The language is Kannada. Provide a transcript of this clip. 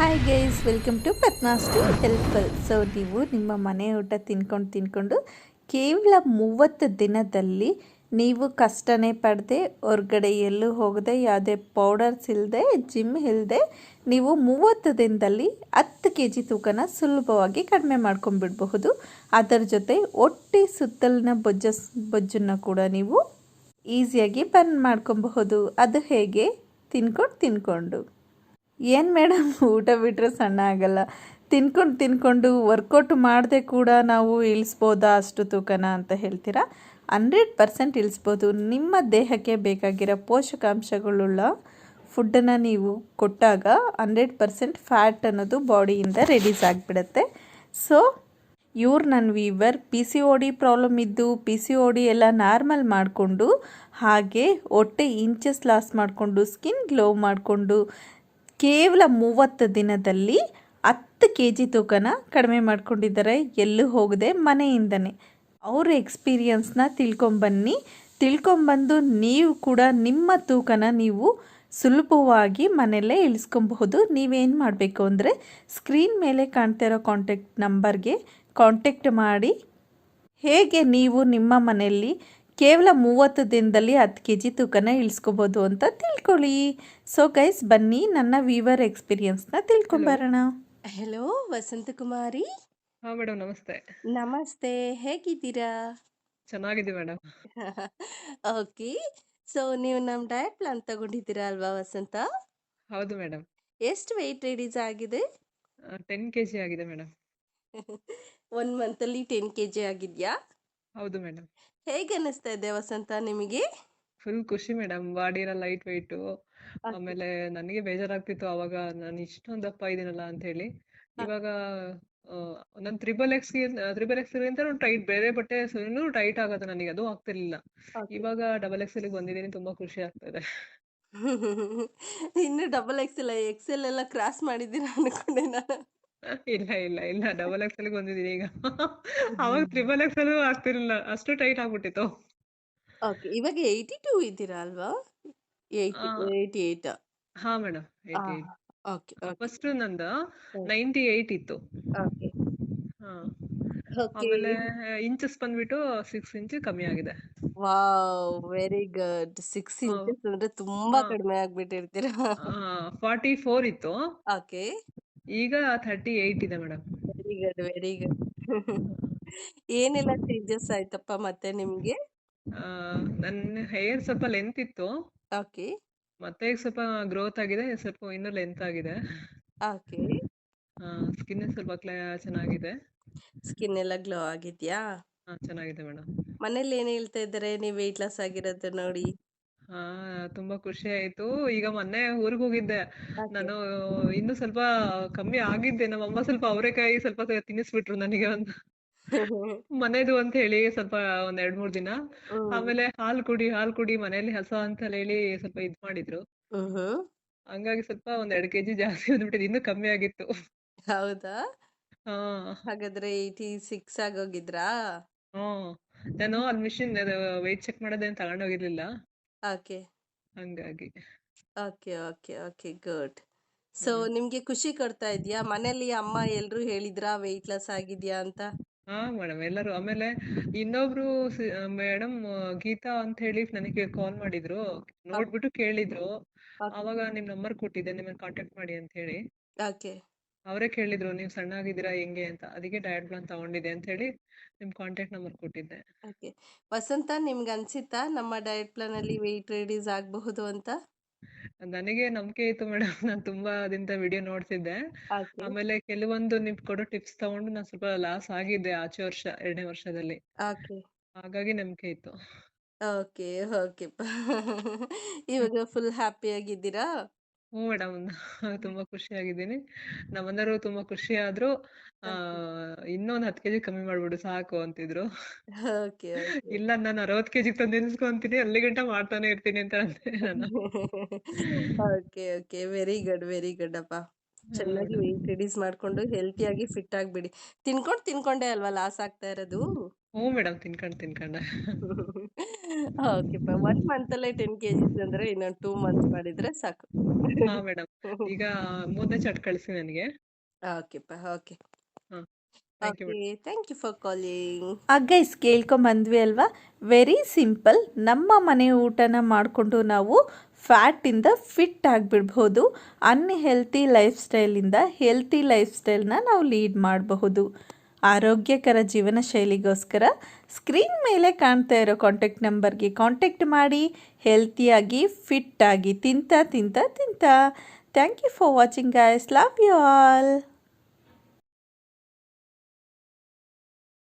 Hi guys welcome to Padma's to helpful so ನೀವು ನಿಮ್ಮ ಮನೆ ಊಟ ತಿನ್ಕೊಂಡು ತಿನ್ಕೊಂಡು ಕೇವಲ ಮೂವತ್ತು ದಿನದಲ್ಲಿ ನೀವು ಕಷ್ಟನೇ ಪಡದೆ, ಹೊರ್ಗಡೆ ಎಲ್ಲೂ ಹೋಗದೆ, ಯಾವುದೇ ಪೌಡರ್ಸ್ ಇಲ್ಲದೆ ಜಿಮ್ ಇಲ್ಲದೆ ನೀವು ಮೂವತ್ತು ದಿನದಲ್ಲಿ ಹತ್ತು ಕೆ ಜಿ ತೂಕನ ಸುಲಭವಾಗಿ ಕಡಿಮೆ ಮಾಡ್ಕೊಂಡ್ಬಿಡಬಹುದು. ಅದರ ಜೊತೆ ಒಟ್ಟಿ ಸುತ್ತಲಿನ ಬೊಜ್ಜ, ಬೊಜ್ಜನ್ನು ಕೂಡ ನೀವು ಈಸಿಯಾಗಿ ಬರ್ನ್ ಮಾಡ್ಕೊಬಹುದು. ಅದು ಹೇಗೆ? ತಿನ್ಕೊಂಡು ತಿನ್ಕೊಂಡು. ಏನು ಮೇಡಮ್? ಊಟ ಬಿಟ್ಟರೆ ಸಣ್ಣ ಆಗಲ್ಲ. ತಿನ್ಕೊಂಡು ತಿನ್ಕೊಂಡು ವರ್ಕೌಟ್ ಮಾಡದೆ ಕೂಡ ನಾವು ಇಳಿಸ್ಬೋದಾ ಅಷ್ಟು ತೂಕನ ಅಂತ ಹೇಳ್ತೀರಾ? ಹಂಡ್ರೆಡ್ ಪರ್ಸೆಂಟ್ ಇಳಿಸ್ಬೋದು. ನಿಮ್ಮ ದೇಹಕ್ಕೆ ಬೇಕಾಗಿರೋ ಪೋಷಕಾಂಶಗಳುಳ್ಳ ಫುಡ್ಡನ್ನು ನೀವು ಕೊಟ್ಟಾಗ ಹಂಡ್ರೆಡ್ ಪರ್ಸೆಂಟ್ ಫ್ಯಾಟ್ ಅನ್ನೋದು ಬಾಡಿಯಿಂದ ರಿಲೀಸ್ ಆಗಿಬಿಡುತ್ತೆ. ಸೊ ಇವ್ರು ನನ್ನ viewer P C O D problem ಇದ್ದು ಪಿ ಸಿ ಓ ಡಿ ಎಲ್ಲ ನಾರ್ಮಲ್ ಮಾಡಿಕೊಂಡು, ಹಾಗೆ ಹೊಟ್ಟೆ ಇಂಚಸ್ ಲಾಸ್ ಮಾಡಿಕೊಂಡು ಸ್ಕಿನ್ ಗ್ಲೋ ಮಾಡಿಕೊಂಡು ಕೇವಲ ಮೂವತ್ತು ದಿನದಲ್ಲಿ ಹತ್ತು ಕೆ ಜಿ ತೂಕನ ಕಡಿಮೆ ಮಾಡ್ಕೊಂಡಿದ್ದಾರೆ. ಎಲ್ಲೂ ಹೋಗದೆ ಮನೆಯಿಂದನೇ. ಅವ್ರ ಎಕ್ಸ್ಪೀರಿಯನ್ಸ್ನ ತಿಳ್ಕೊಂಬನ್ನಿ. ತಿಳ್ಕೊಂಬಂದು ನೀವು ಕೂಡ ನಿಮ್ಮ ತೂಕನ ನೀವು ಸುಲಭವಾಗಿ ಮನೆಯಲ್ಲೇ ಇಳಿಸ್ಕೊಬಹುದು. ನೀವೇನು ಮಾಡಬೇಕು ಅಂದರೆ ಸ್ಕ್ರೀನ್ ಮೇಲೆ ಕಾಣ್ತಾ ಇರೋ ಕಾಂಟ್ಯಾಕ್ಟ್ ನಂಬರ್ಗೆ ಕಾಂಟ್ಯಾಕ್ಟ್ ಮಾಡಿ. ಹೇಗೆ ನೀವು ನಿಮ್ಮ ಮನೆಯಲ್ಲಿ ಕೇವಲ ಮೂವತ್ತು ದಿನದಲ್ಲಿ ಹತ್ತು ಕೆ ಜಿ ತೂಕನ ಇಳಿಸ್ಕೋಬೋದು ಅಂತ ತಿಳ್ಕೊಳ್ಳಿ. ಸೊ ಗೈಸ್ ಬನ್ನಿ ನನ್ನ ವೀವರ್ ಎಕ್ಸ್ಪೀರಿಯನ್ಸ್ನ ತಿಳ್ಕೊಂಬರೋಣ ಹೆಲೋ ವಸಂತಕುಮಾರಿ. ಹಾ ಮೇಡಮ್ ನಮಸ್ತೆ. ನಮಸ್ತೆ ಹೇಗಿದ್ದೀರಾ? ಚೆನ್ನಾಗಿದೆ ಮೇಡಮ್ ಓಕೆ ಸೊ ನೀವು ನಮ್ಮ ಡಯಟ್ ಪ್ಲಾನ್ ತಗೊಂಡಿದ್ದೀರಾ ಅಲ್ವಾ ವಸಂತ? ಹೌದು ಮೇಡಮ್ ಎಷ್ಟು ವೆಯ್ಟ್ ರಿಡ್ಯೂಸ್ ಆಗಿದೆ? ಟೆನ್ ಕೆ ಜಿ ಆಗಿದೆ ಮೇಡಮ್ ಒನ್ ಮಂತಲ್ಲಿ ಟೆನ್ ಕೆ ಜಿ ಆಗಿದೆಯಾ? ಹೌದು ಮೇಡಮ್ ಹೇಗೆ ಅನಿಸ್ತಾ ಇದೆ ವಸಂತ ನಿಮಗೆ? ಫುಲ್ ಖುಷಿ ಮೇಡಮ್ ಬಾಡಿ ಎಲ್ಲ ಲೈಟ್ ವೈಟ್ ಆಮೇಲೆ ನನಗೆ ಬೇಜಾರಾಗ್ತಿತ್ತು ಅವಾಗ. ನಾನು ಇಷ್ಟೊಂದು ದಪ್ಪ ಇದೀನಲ್ಲ ಅಂತ ಹೇಳಿ ಇವಾಗ ನನ್ ತ್ರಿಬಲ್ ಎಕ್ಸ್ ತ್ರಿಬಲ್ ಎಕ್ಸ್ ಅಂತ ಟೈಟ್ ಬೇರೆ ಬಟ್ಟೆ ಟೈಟ್ ಆಗುತ್ತೆ ನನಗೆ. ಅದು ಆಗ್ತಿರ್ಲಿಲ್ಲ. ಇವಾಗ ಡಬಲ್ ಎಕ್ಸ್ ಎಲ್ ಬಂದಿದ್ದೀನಿ. ತುಂಬಾ ಖುಷಿ ಆಗ್ತದೆ ಇನ್ನು double X L X L ಎಲ್ಲ ಕ್ರಾಸ್ ಮಾಡಿದ್ದೀರಾ ಅನ್ಕೊಂಡೆ ನಾನು. ಇಲ್ಲ ಇಲ್ಲ ಇಲ್ಲ. ಡಬಲ್ ಎಕ್ಸ್ಗೆ ಬಂದಿದೀನಿ ಈಗ. ಅವಾಗ ತ್ರಿಬಲ್ ಎಕ್ಸ್ ಎಲ್ಲೂ ಆಗ್ತಿರ್ಲಿಲ್ಲ. ಅಷ್ಟು ಟೈಟ್ ಆಗ್ಬಿಟ್ಟಿತ್ತು. ಓಕೆ ಇವಾಗ ಏಯ್ಟಿ ಟೂ ಇದ್ದೀರಾ ಅಲ್ವಾ? ಏಯ್ಟಿ. ಏಯ್ಟಿ ಏಯ್ಟ್ ಹಾ madam eighty eight okay first ನಂದು ನೈಂಟಿ ಏಯ್ಟ್ ಇತ್ತು. ಓಕೆ ಹಾ. ಓಕೆ ಆಮೇಲೆ ಇಂಚಸ್ ಬಂದ್ಬಿಟ್ಟು ಸಿಕ್ಸ್ ಇಂಚ್ ಕಮ್ಮಿ ಆಗಿದೆ. Wow very good six inch inches ಅಂದ್ರೆ ತುಂಬಾ ಕಡಿಮೆ ಆಗ್ಬಿಟ್ಟಿರ್ತೀರಾ? ಫಾರ್ಟಿ ಫೋರ್ ಇತ್ತು. ಓಕೆ ಈಗ ಥರ್ಟಿ ಏಯ್ಟ್ ಇದೆ madam very good very good ಏನೆಲ್ಲ ಚೇಂಜಸ್ ಆಯ್ತಪ್ಪ ಮತ್ತೆ ನಿಮ್ಗೆ? ನನ್ನ ಹೇರ್ ಸ್ವಲ್ಪ ಲೆಂತ್ ಇತ್ತು. ಓಕೆ ಮತ್ತೆ ಈಗ ಸ್ವಲ್ಪ ಗ್ರೋತ್ ಆಗಿದೆ ಸ್ವಲ್ಪ ಇನ್ನೂ ಲೆಂತ್ ಆಗಿದೆ. ಓಕೆ ಸ್ಕಿನ್ ಸ್ವಲ್ಪ ಚೆನ್ನಾಗಿದೆ. ಸ್ಕಿನ್ ಎಲ್ಲ ಗ್ಲೋ ಆಗಿದ್ಯಾ? ಚೆನ್ನಾಗಿದೆ ಮೇಡಮ್ ಮನೇಲಿ ಏನ್ ಹೇಳ್ತಾ ಇದ್ದಾರೆ? ನೀವು ವೆಯ್ಟ್ ಲಾಸ್ ಆಗಿರೋದು ನೋಡಿ. ಹಾ ತುಂಬಾ ಖುಷಿ ಆಯ್ತು. ಈಗ ಮೊನ್ನೆ ಊರಿಗೆ ಹೋಗಿದ್ದೆ. ನಾನು ಇನ್ನು ಸ್ವಲ್ಪ ಕಮ್ಮಿ ಆಗಿದ್ದೆ. ನಮ್ಮಮ್ಮ ಸ್ವಲ್ಪ ಅವರೆಕಾಯಿ ಸ್ವಲ್ಪ ತಿನ್ನಿಸ್ಬಿಟ್ರು ನನಗೆ ಒಂದು. ಮನೆದು ಅಂತ ಹೇಳಿ ಸ್ವಲ್ಪ ಒಂದ್ ಎರಡ್ ಮೂರ್ ದಿನ. ಆಮೇಲೆ ಹಾಲ್ ಕುಡಿ ಹಾಲ್ ಕುಡಿ ಮನೇಲಿ ಹಸ ಅಂತ ಹೇಳಿ ಸ್ವಲ್ಪ ಇದ್ ಮಾಡಿದ್ರು. ಹಂಗಾಗಿ ಸ್ವಲ್ಪ ಒಂದ್ ಎರಡ್ ಕೆಜಿ ಜಾಸ್ತಿ ಬಂದ್ಬಿಟ್ಟಿದೆ. ಇನ್ನು ಕಮ್ಮಿ ಆಗಿತ್ತು. ಹೌದಾ? ಹಾ. ಹಾಗಾದ್ರೆ ಏಯ್ಟಿ ಸಿಕ್ಸ್ ಆಗೋಗಿದ್ರಾ? ಹ್ಮ್. ನಾನು ಅಲ್ಲಿ ಮಿಷಿನ್ ವೆಯ್ಟ್ ಚೆಕ್ ಮಾಡೋದೇನ್ ತಗೊಂಡೋಗಿರ್ಲಿಲ್ಲ ಓಕೆ. ಹಂಗಾಗಿ. Okay okay okay good. So ನಿಮ್ಗೆ ಖುಷಿ ಕೊಡ್ತಾ ಇದ್ಯಾ? ಮನೇಲಿ ಅಮ್ಮ ಎಲ್ರು ಹೇಳಿದ್ರಾ? ವೆಯ್ಟ್ ಲಾಸ್ ಆಗಿದ್ಯಾ ಅಂತ? ಹಾ ಮೇಡಮ್ ಎಲ್ಲರೂ ಆಮೇಲೆ ಇನ್ನೊಬ್ರು ಮೇಡಮ್ ಗೀತಾ ಅಂತ ಹೇಳಿ ನನಗೆ ಕಾಲ್ ಮಾಡಿದ್ರು. ನೋಡ್ಬಿಟ್ಟು ಕೇಳಿದ್ರು. ಅವಾಗ ನಿಮ್ ನಂಬರ್ ಕೊಟ್ಟಿದ್ದೆ. ನಿಮ್ಮನ್ನ ಕಾಂಟ್ಯಾಕ್ಟ್ ಮಾಡಿ ಅಂತ ಹೇಳಿ. ಓಕೆ. ಅವರೇ ಕೇಳಿದ್ರು ನೀವು ಸಣ್ಣಾಗಿದ್ದೀರಾ ಹೆಂಗೆ ಅಂತ? ಅದಕ್ಕೆ ಡಯಟ್ ಪ್ಲಾನ್ ತಗೊಂಡಿದ್ದೆ ಅಂತ ಹೇಳಿ ನಿಮ್ ಕಾಂಟ್ಯಾಕ್ಟ್ ನಂಬರ್ ಕೊಟ್ಟಿದ್ದೆ. ಓಕೆ. ವಸಂತ ನಿಮ್ಗೆ ಅನ್ಸಿತ್ತಾ ನಮ್ಮ ಡಯಟ್ ಪ್ಲಾನ್ ಅಲ್ಲಿ ವೆಯ್ಟ್ ರಿಡ್ಯೂಸ್ ಆಗಬಹುದು ಅಂತ? ನನಗೆ ನಂಬಿಕೆ ಇತ್ತು ಮೇಡಮ್ ನಾನು ತುಂಬಾ ದಿನದ ವಿಡಿಯೋ ನೋಡ್ತಿದ್ದೆ. ಆಮೇಲೆ ಕೆಲವೊಂದು ನಿಮ್ ಕೊಡೋ ಟಿಪ್ಸ್ ತಗೊಂಡು ನಾನು ಸ್ವಲ್ಪ ಲಾಸ್ ಆಗಿದ್ದೆ ಆಚೆ ವರ್ಷ ಎರಡನೇ ವರ್ಷದಲ್ಲಿ. ಓಕೆ. ಹಾಗಾಗಿ ನಂಬಿಕೆ ಇತ್ತು. Okay okay. ಇವಾಗ ಫುಲ್ ಹ್ಯಾಪಿ ಆಗಿದ್ದೀರಾ? ಹ್ಞೂ ಮೇಡಮ್. ತುಂಬಾ ಖುಷಿಯಾಗಿದ್ದೀನಿ. ನಮ್ಮನೆಯವರು ತುಂಬಾ ಖುಷಿ ಆದ್ರು ಆ ಇನ್ನೊಂದ್ ಹತ್ತು ಕೆಜಿ ಕಮ್ಮಿ ಮಾಡ್ಬಿಡು ಸಾಕು ಅಂತಿದ್ರು. Okay okay. ಇಲ್ಲ ನಾನು ಅರವತ್ತು ಕೆಜಿ ತಂದು ನಿಲ್ಸ್ಕೊಂತೀನಿ ಅಲ್ಲಿಗಂಟ ಮಾಡ್ತಾನೆ ಇರ್ತೀನಿ ಅಂತ ಅಂದೆ ನಾನು. Okay okay. Very good very good ಅಪ್ಪ. ಚೆನ್ನಾಗಿ ಹೌದು. ವೆಯ್ಟ್ ರಿಡ್ಯೂಸ್ ಮಾಡ್ಕೊಂಡು ಹೆಲ್ತಿಯಾಗಿ ಫಿಟ್ ಆಗ್ಬಿಡಿ. ತಿನ್ಕೊಂಡು ತಿನ್ಕೊಂಡೆ ಅಲ್ವಾ ಲಾಸ್ ಆಗ್ತಾ ಇರೋದು? ಹ್ಞೂ ಮೇಡಮ್ ತಿನ್ಕೊಂಡು ತಿನ್ಕೊಂಡೆ. ಓಕೆಪ್ಪ. ಒನ್ ಮಂತಲ್ಲೇ ಟೆನ್ ಕೆಜಿಸ್ ಅಂದ್ರೆ ಇನ್ನೊಂದು ಟೂ ಮಂತ್ಸ್ ಮಾಡಿದ್ರೆ ಸಾಕು. ಹಾ ಮೇಡಮ್ ಈಗ ಮೂರನೇ ಚಟ್ ಕಳಿಸಿ ನನಗೆ. Okay okay. Thank you for calling guys ಕೇಳ್ಕೊಂಬಂದ್ವಿ ಅಲ್ವಾ? ವೆರಿ ಸಿಂಪಲ್ ನಮ್ಮ ಮನೆ ಊಟನ ಮಾಡಿಕೊಂಡು ನಾವು ಫ್ಯಾಟಿಂದ ಫಿಟ್ ಆಗಿಬಿಡ್ಬೋದು. ಅನ್ಹೆಲ್ತಿ ಲೈಫ್ ಸ್ಟೈಲಿಂದ ಹೆಲ್ತಿ ಲೈಫ್ ಸ್ಟೈಲ್ನ ನಾವು ಲೀಡ್ ಮಾಡಬಹುದು. ಆರೋಗ್ಯಕರ ಜೀವನ ಶೈಲಿಗೋಸ್ಕರ ಸ್ಕ್ರೀನ್ ಮೇಲೆ ಕಾಣ್ತಾ ಇರೋ ಕಾಂಟ್ಯಾಕ್ಟ್ ನಂಬರ್ಗೆ ಕಾಂಟ್ಯಾಕ್ಟ್ ಮಾಡಿ ಹೆಲ್ತಿಯಾಗಿ ಫಿಟ್ಟಾಗಿ ತಿಂತ ತಿಂತ ತಿಂತ. Thank you for watching guys love you all